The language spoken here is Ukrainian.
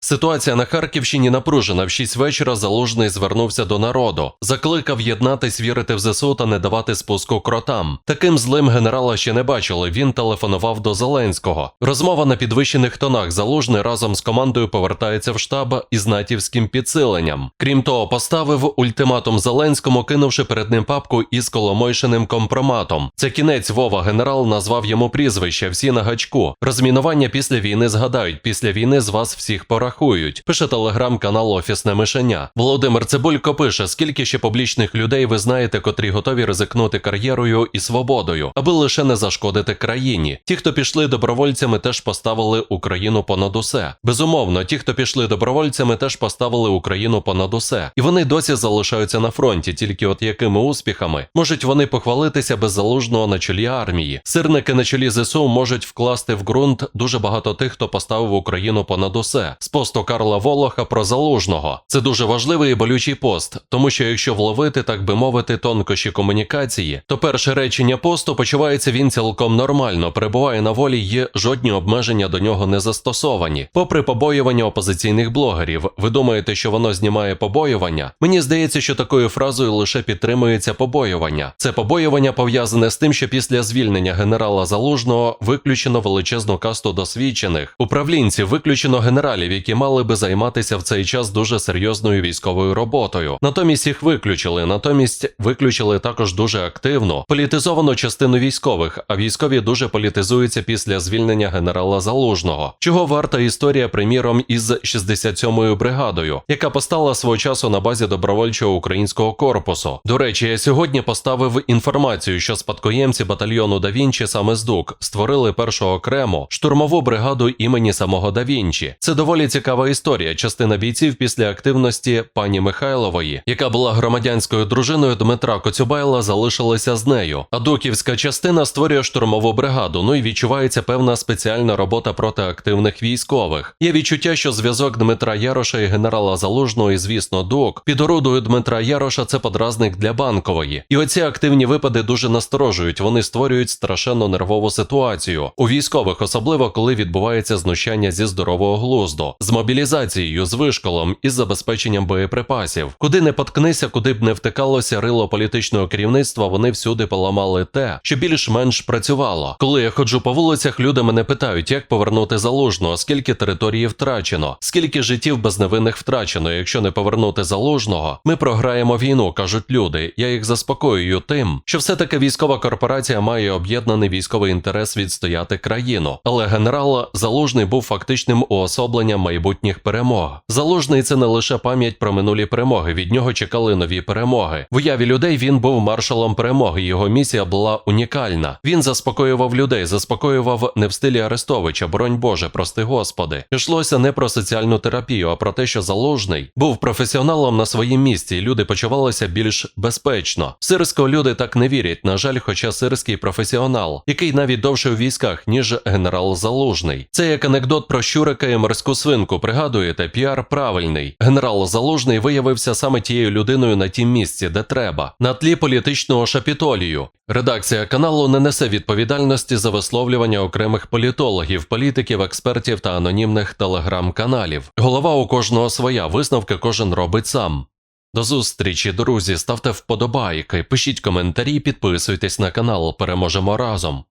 Ситуація на Харківщині напружена. В 6 вечора Залужний звернувся до народу, закликав єднатись, вірити в ЗСУ та не давати спуску кротам. Таким злим генерала ще не бачили. Він телефонував до Зеленського. Розмова на підвищених тонах. Залужний разом з командою повертається в штаб із натівським підсиленням. Крім того, поставив ультиматум Зеленському, кинувши перед ним папку із Коломойшиним компроматом. Це кінець Вова. Генерал назвав йому прізвище. Всі на гачку. Розмінування після війни згадають. Після війни з вас всіх порахують. Пише телеграм-канал Офісне Мишеня. Володимир Цибулько пише: скільки ще публічних людей ви знаєте, котрі готові ризикнути кар'єрою і свободою, аби лише не зашкодити країні. Ті, хто пішли добровольцями, теж поставили Україну понад усе. Безумовно, ті, хто пішли добровольцями, теж поставили Україну понад усе. І вони досі залишаються на фронті. Тільки от якими успіхами можуть вони похвалитися без залужного на чолі армії. Сирники на чолі ЗСУ можуть вкласти в ґрунт дуже багато тих, хто поставив Україну понад усе. Посту Карла Волоха про залужного. Це дуже важливий і болючий пост, тому що якщо вловити, так би мовити, тонкощі комунікації, то перше речення посту почувається він цілком нормально, перебуває на волі, є жодні обмеження до нього не застосовані. Попри побоювання опозиційних блогерів, ви думаєте, що воно знімає побоювання? Мені здається, що такою фразою лише підтримується побоювання. Це побоювання пов'язане з тим, що після звільнення генерала Залужного виключено величезну касту досвідчених управлінців, виключено генералів, які мали би займатися в цей час дуже серйозною військовою роботою. Натомість їх виключили. Натомість виключили також дуже активно політизовану частину військових, а військові дуже політизуються після звільнення генерала Залужного. Чого варта історія, приміром, із 67-ю бригадою, яка постала свого часу на базі добровольчого українського корпусу. До речі, я сьогодні поставив інформацію, що спадкоємці батальйону Да Вінчі саме з ДУК створили першу окрему штурмову бригаду імені самого Да Вінчі. Це доволі цікава історія. Частина бійців після активності пані Михайлової, яка була громадянською дружиною Дмитра Коцюбайла, залишилася з нею. А дуківська частина створює штурмову бригаду. Ну і відчувається певна спеціальна робота проти активних військових. Є відчуття, що зв'язок Дмитра Яроша і генерала Залужного, і звісно, ДУК під орудою Дмитра Яроша це подразник для банкової. І оці активні випади дуже насторожують. Вони створюють страшенно нервову ситуацію у військових, особливо коли відбувається знущання зі здорового глузду, з мобілізацією, з вишколом і з забезпеченням боєприпасів. Куди не поткнися, куди б не втикалося рило політичного керівництва, вони всюди поламали те, що більш-менш працювало. Коли я ходжу по вулицях, люди мене питають, як повернути залужного, скільки території втрачено, скільки життів безневинних втрачено. Якщо не повернути залужного, ми програємо війну, кажуть люди. Я їх заспокоюю тим, що все таки військова корпорація має об'єднаний військовий інтерес відстояти країну. Але генерал Залужний був фактичним уособленням майбутніх перемог. Залужний це не лише пам'ять про минулі перемоги. Від нього чекали нові перемоги. В уяві людей він був маршалом перемоги. Його місія була унікальна. Він заспокоював людей, заспокоював не в стилі Арестовича, боронь Боже, прости Господи. Йшлося не про соціальну терапію, а про те, що залужний був професіоналом на своїм місці, і люди почувалися більш безпечно. В Сирського люди так не вірять. На жаль, хоча сирський професіонал, який навіть довше у військах, ніж генерал Залужний. Це як анекдот про щурика і морську свинку. Пригадуєте, піар правильний. Генерал Залужний виявився саме тією людиною на тім місці, де треба, на тлі політичного шапітолію. Редакція каналу не несе відповідальності за висловлювання окремих політологів, політиків, експертів та анонімних телеграм-каналів. Голова у кожного своя, висновки кожен робить сам. До зустрічі, друзі, ставте вподобайки, пишіть коментарі, підписуйтесь на канал. Переможемо разом.